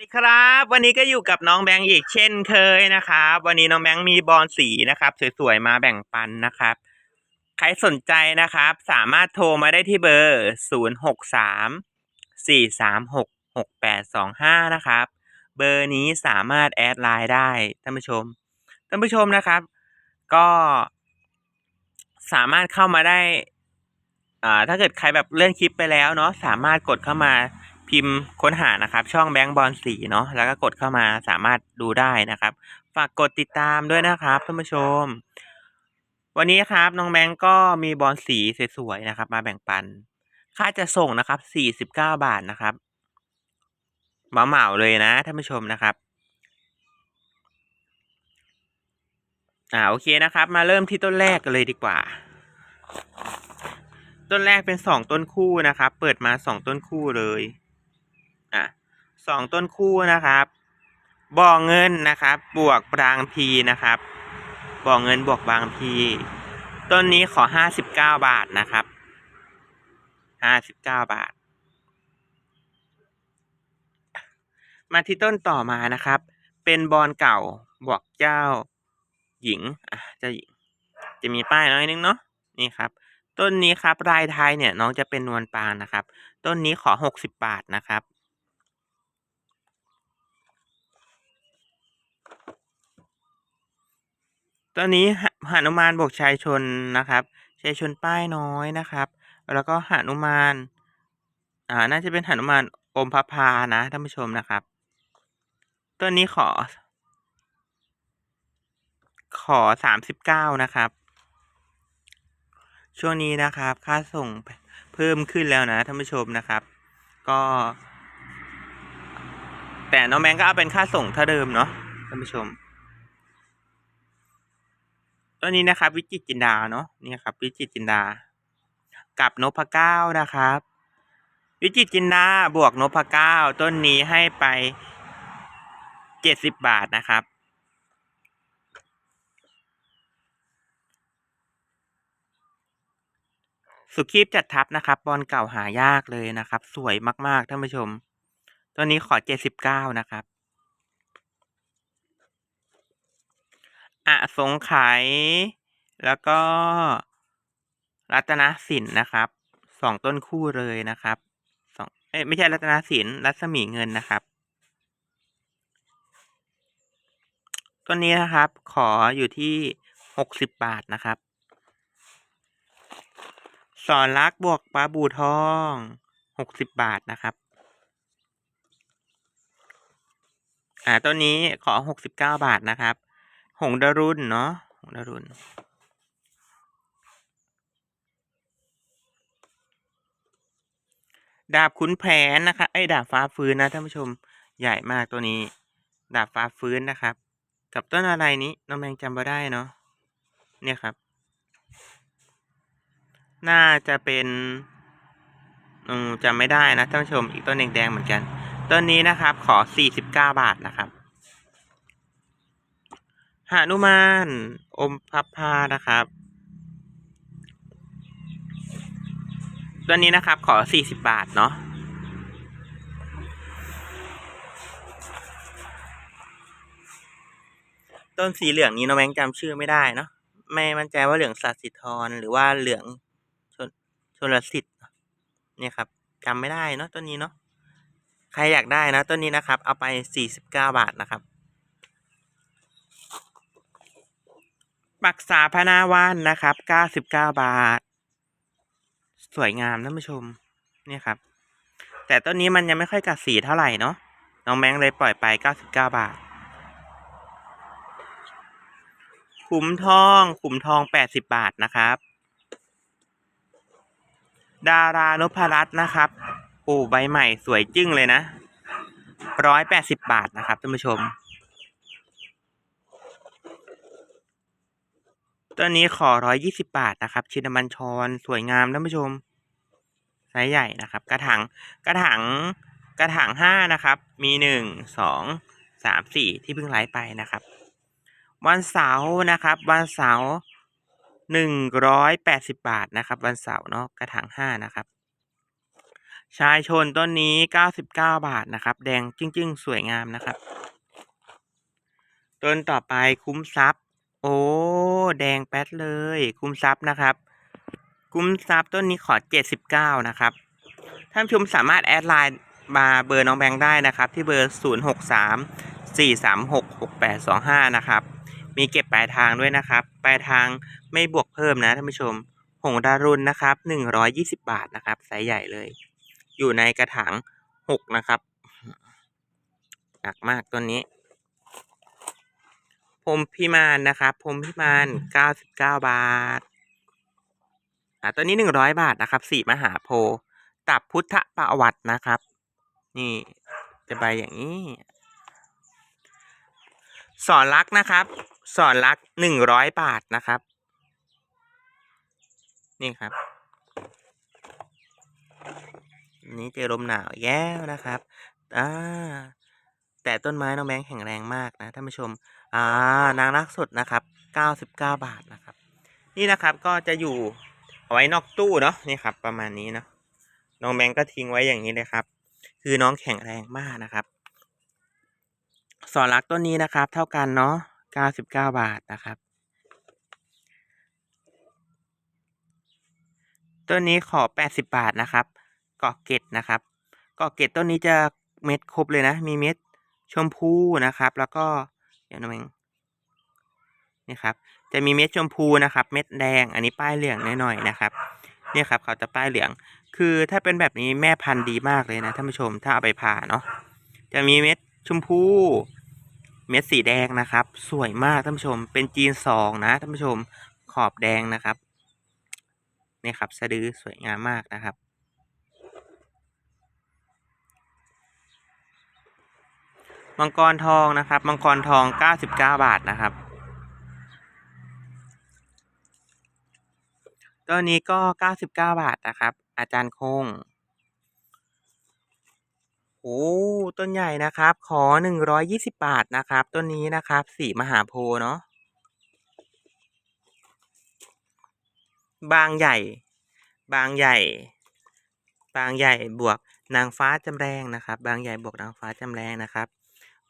สวัสดีครับ วันนี้ก็อยู่กับน้องแบงค์อีกเช่นเคยนะครับ วันนี้น้องแบงค์มีบอลสีนะครับสวยๆมาแบ่งปันนะครับ ใครสนใจนะครับ สามารถโทรมาได้ที่เบอร์ 0 6 3 4 3 6 6 8 2 5 นะครับ เบอร์นี้สามารถแอดไลน์ได้ท่านผู้ชมท่านผู้ชมนะครับ ก็สามารถเข้ามาได้อ่าถ้าเกิดใครแบบเลื่อนคลิปไปแล้วเนาะสามารถกดเข้ามา พิมพ์ค้นหานะครับ ช่องแบงค์บอลสีเนาะแล้วก็กดเข้ามาสามารถดูได้นะครับ ฝากกดติดตามด้วยนะครับท่านผู้ชม วันนี้ครับน้องแบงค์ก็มีบอลสีสวยๆนะครับ มาแบ่งปัน ค่าจะส่งนะครับสี่สิบเก้าบาทนะครับเหมาๆเลยนะท่านผู้ชมนะครับอ่าโอเคนะครับ มาเริ่มที่ต้นแรกกันเลยดีกว่า ต้นแรกเป็นสองต้นคู่นะครับ เปิดมาสองต้นคู่เลย สองต้นคู่นะครับ บ่อเงินนะครับ บวกบางพีนะครับ บ่อเงินบวกบางพี ต้นนี้ขอห้าสิบเก้าบาทนะครับ ห้าสิบเก้าบาท มาที่ต้นต่อมานะครับ เป็นบอลเก่าบวกเจ้าหญิง อะเจ้าหญิง จะมีป้ายน้อยนึงเนาะ นี่ครับ ต้นนี้ครับรายไทยเนี่ยน้องจะเป็นนวลปางนะครับ ต้นนี้ขอหกสิบบาทนะครับ ต้นนี้หหนุมานบวกชายชนนะครับชายชนป้ายน้อยนะครับ แล้วก็หนุมานอ่าน่าจะเป็นหนุมานอมพระพานะท่านผู้ชมนะครับต้นนี้ขอ ขอสามสิบเก้านะครับ ช่วงนี้นะครับ ค่าส่งเพิ่มขึ้นแล้วนะท่านผู้ชมนะครับ ก็ แต่น้องแบงก์ก็เอาเป็นค่าส่งเท่าเดิมเนาะท่านผู้ชม ตัวนี้นะครับ วิจิตจินดาเนาะนี่ครับ วิจิตจินดา กับนพเก้านะครับ วิจิตจินดาบวกนพเก้าต้นนี้ให้ไปเจ็ดสิบบาทนะครับสุขีบจัดทับนะครับ บอลเก่าหายากเลยนะครับ สวยมาก ๆ ท่านผู้ชม ตัวนี้ขอเจ็ดสิบเก้านะครับ อสงไขยแล้วก็รัตนสินนะครับสองต้นคู่เลยนะครับสองเอ้ไม่ใช่รัตนสินรัศมีเงินนะครับต้นนี้นะครับ ขออยู่ที่หกสิบบาทนะครับ สอนรักบวกปลาบูทองหกสิบบาทนะครับ อ่าต้นนี้ขอหกสิบเก้าบาทนะครับ หงดารุนเนาะหงดารุนดาบขุนแผนนะคะไอ้ดาบฟ้าฟื้นนะท่านผู้ชมใหญ่มากตัวนี้ ดาบฟ้าฟื้นนะครับ กับต้นอะไรนี้น้องแมงจำม่ได้เนาะเนี่ยครับ น่าจะเป็นอืมจำไม่ได้นะท่านผู้ชมอีกต้นแดงๆเหมือนกัน ต้นนี้นะครับ ขอสี่สิบเก้าบาทนะครับ หานุมาน อมพับพานะครับ ตัวนี้นะครับขอสี่สิบบาทเนาะต้นสีเหลืองนี้น้องแบงจำชื่อไม่ได้เนาะไม่มั่นใจว่าเหลืองสัตสิทธรหรือว่าเหลืองชนชนลสิทธิ์เนี่ยครับจำไม่ได้เนาะต้นนี้เนาะใครอยากได้นะต้นนี้นะครับ เอาไปสี่สิบเก้าบาทนะครับ ปักษาพนาวานนะครับเก้าสิบเก้าบาท สวยงามท่านผู้ชม เนี่ยครับ แต่ต้นนี้มันยังไม่ค่อยกัดสีเท่าไหร่เนาะ น้องแบงเลยปล่อยไปเก้าสิบเก้าบาท ขุมทอง ขุมทองแปดสิบบาทนะครับ ดารานพรัตน์นะครับโอ้ใบใหม่สวยจึ้งเลยนะร้อยแปดสิบบาทนะครับท่านผู้ชม ตัวนี้ขอร้อยยี่สิบาทนะครับ ชินบัญชรสวยงามท่านผู้ชมไซส์ใหญ่นะครับ กระถางกระถางกระถางห้านะครับ มีหนึ่งสองสามสี่ที่เพิ่งไลฟ์ไปนะครับ วันเสาร์นะครับ วันเสาร์หนึ่งร้อยแปดสิบาทนะครับ วันเสาร์เนาะกระถางห้านะครับ ชายชนต้นนี้เก้าสิบเก้าบาทนะครับ แดงจึ้งๆ สวยงามนะครับ ต้นต่อไปคุ้มทรัพย์ โอ้ แดงแป๊ดเลย คุ้มทรัพย์นะครับ คุ้มทรัพย์ต้นนี้ขอเจ็ดสิบเก้านะครับท่านชมสามารถแอดไลน์มาเบอร์น้องแบงค์ได้นะครับ ที่เบอร์ศูนย์หกสามสี่สามหกหกแปดสองห้านะครับ มีเก็บปลายทางด้วยนะครับ ปลายทางไม่บวกเพิ่มนะท่านผู้ชมหงดารุณนะครับหนึ่งร้อยยี่สิบาทนะครับไซส์ใหญ่เลย อยู่ในกระถางหกนะครับหนักมากต้นนี้ มพิมานนะครับพรหมพิมานเก้าสิบเก้าบาท อ่าตัวนี้หนึ่งร้อยบาทนะครับสี่มหาโพธิ์ตับพุทธประวัตินะครับ นี่จะใบอย่างนี้ สอนรักนะครับ สอนรักหนึ่งร้อยบาทนะครับ นี่ครับนี่เจอลมหนาวแย่แล้วนะครับ อ่า แต่ต้นไม้น้องแบงค์แข็งแรงมากนะท่านผู้ชม อ่านางรักสดนะครับเก้าสิบเก้าบาทนะครับ นี่นะครับก็จะอยู่เอาไว้นอกตู้เนาะนี่ครับ ประมาณนี้เนาะน้องแบงค์ก็ทิ้งไว้อย่างนี้เลยครับ คือน้องแข็งแรงมากนะครับ สอนรักต้นนี้นะครับ เท่ากันเนาะเก้าสิบเก้าบาทนะครับต้นนี้ขอแปดสิบาทนะครับเกาะเกตนะครับเกาะเกตต้นนี้จะเม็ดครบเลยนะ มีเม็ด ชมพูนะครับ แล้วก็เดี๋ยวน้องแบงนี่ครับ จะมีเม็ดชมพูนะครับ เม็ดแดง อันนี้ป้ายเหลืองหน่อยๆนะครับเนี่ยครับเขาจะป้ายเหลือง คือถ้าเป็นแบบนี้แม่พันธุ์ดีมากเลยนะท่านผู้ชม ถ้าเอาไปผ่าเนาะ จะมีเม็ดชมพู เม็ดสีแดงนะครับ สวยมากท่านผู้ชม เป็นจีนสองนะท่านผู้ชม ขอบแดงนะครับ เนี่ยครับ สะดือสวยงามมากนะครับ มังกรทองนะครับ มังกรทองเก้าสิบเก้าบาทนะครับ ตัวนี้ก็เก้าสิบเก้าบาทนะครับ อาจารย์คงโอ้ต้นใหญ่นะครับ ขอหนึ่งร้อยยี่สิบาทนะครับ ต้นนี้นะครับสีมหาโพเนาะบางใหญ่ บางใหญ่ บางใหญ่บวกนางฟ้าจำแรงนะครับ บางใหญ่บวกนางฟ้าจำแรงนะครับ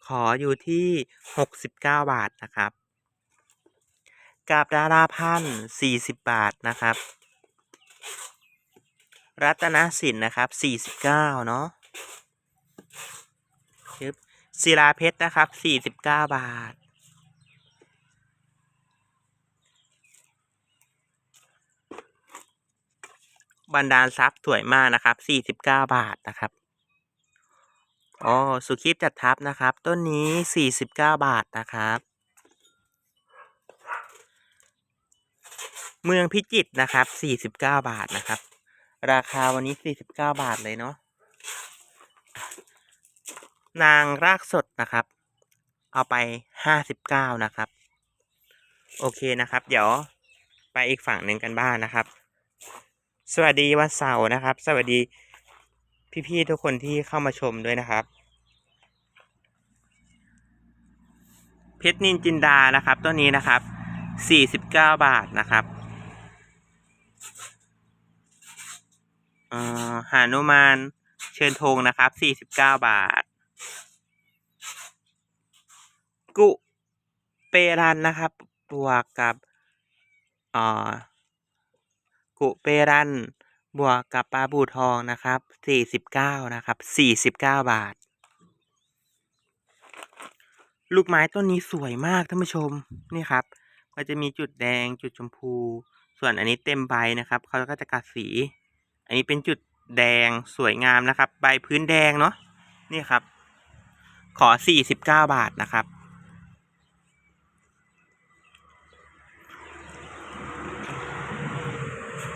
ขออยู่ที่หกสิบเก้าบาทนะครับกาบดาราพันธ์สี่สิบบาทนะครับ รัตนสินนะครับสี่สิบเก้าเนาะชึบศิลาเพชรนะครับสี่สิบเก้าบาท บรรดาลทรัพย์สวยมากนะครับสี่สิบเก้าบาทนะครับ อ๋อสุขีพจัดทับนะครับ ต้นนี้สี่สิบเก้าบาทนะครับ เมืองพิจิตรนะครับสี่สิบเก้าบาทนะครับ ราคาวันนี้สี่สิบเก้าบาทเลยเนาะนางรากสดนะครับ เอาไปห้าสิบเก้านะครับ โอเคนะครับ เดี๋ยวไปอีกฝั่งหนึ่งกันบ้างนะครับ สวัสดีวันเสาร์นะครับ สวัสดี พี่ๆทุกคนที่เข้ามาชมด้วยนะครับ เพชรนินจินดานะครับต้นนี้นะครับสี่สิบเก้าบาทนะครับหานุมานเชิญธงนะครับสี่สิบเก้าบาท กุเปรันนะครับบวกกับ อ่อกุเปรัน บวกกับปลาบูทองนะครับสี่สิบเก้านะครับสี่สิบเก้าบาท ลูกไม้ต้นนี้สวยมากท่านผู้ชมนี่ครับก็จะมีจุดแดงจุดชมพู ส่วนอันนี้เต็มใบนะครับเขาก็จะกัดสี อันนี้เป็นจุดแดงสวยงามนะครับ ใบพื้นแดงเนาะนี่ครับ ขอสี่สิบเก้าบาทนะครับ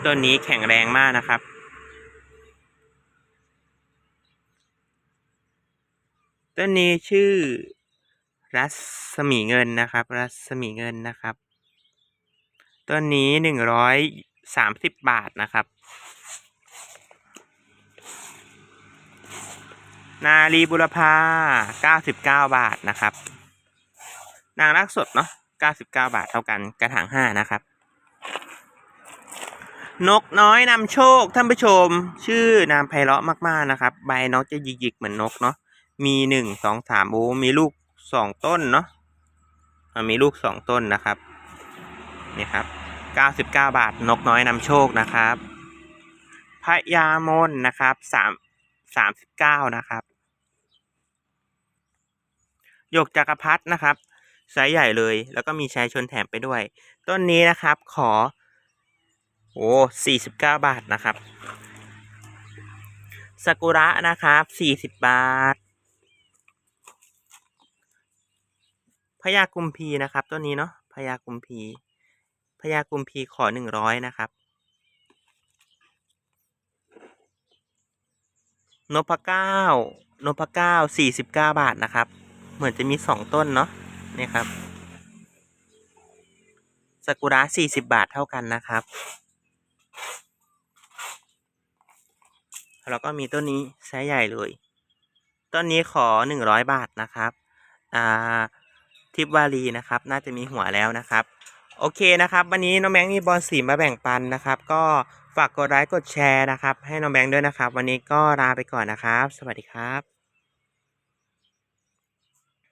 ต้นนี้แข็งแรงมากนะครับ ต้นนี้ชื่อ รัศมีเงินนะครับ รัศมีเงินนะครับ ต้นนี้หนึ่งร้อยสามสิบบาทนะครับ นาลีบุรพาเก้าสิบเก้าบาทนะครับ นางรักสดเนาะเก้าสิบเก้าบาทเท่ากันกระถางห้านะครับ นกน้อยนำโชคท่านผู้ชม ชื่อนามไพเราะมากๆนะครับ ใบนกจะหยิกๆเหมือนนกเนาะมีหนึ่งสองสามโอ้มีลูกสองต้นเนาะมีลูกสองต้นนะครับนี่ครับเก้าสิบเก้าบาทนกน้อยนำโชคนะครับพญามนนะครับสามสามสิบเก้านะครับหยกจักรพรรดินะครับไซส์ใหญ่เลย แล้วก็มีชายชนแถมไปด้วย ต้นนี้นะครับขอ โอ้สี่สิบเก้าบาทนะครับซากุระนะครับสี่สิบบาทพญากุมพีนะครับต้นนี้เนาะพญากุมพีพญากุมพีขอหนึ่งร้อยนะครับนพเก้านพเก้าสี่สิบเก้าบาทนะครับ เหมือนจะมีสองต้นเนาะเนี่ยครับซากุระสี่สิบบาทเท่ากันนะครับ แล้วก็มีต้นนี้ไซส์ใหญ่เลย ต้นนี้ขอหนึ่งร้อยบาทนะครับ อ่า ทิปวารีนะครับ น่าจะมีหัวแล้วนะครับ โอเคนะครับ วันนี้น้องแบงค์มีบอลสีมาแบ่งปันนะครับ ก็ฝากกดไลค์กดแชร์นะครับ ให้น้องแบงค์ด้วยนะครับ วันนี้ก็ลาไปก่อนนะครับ สวัสดีครับ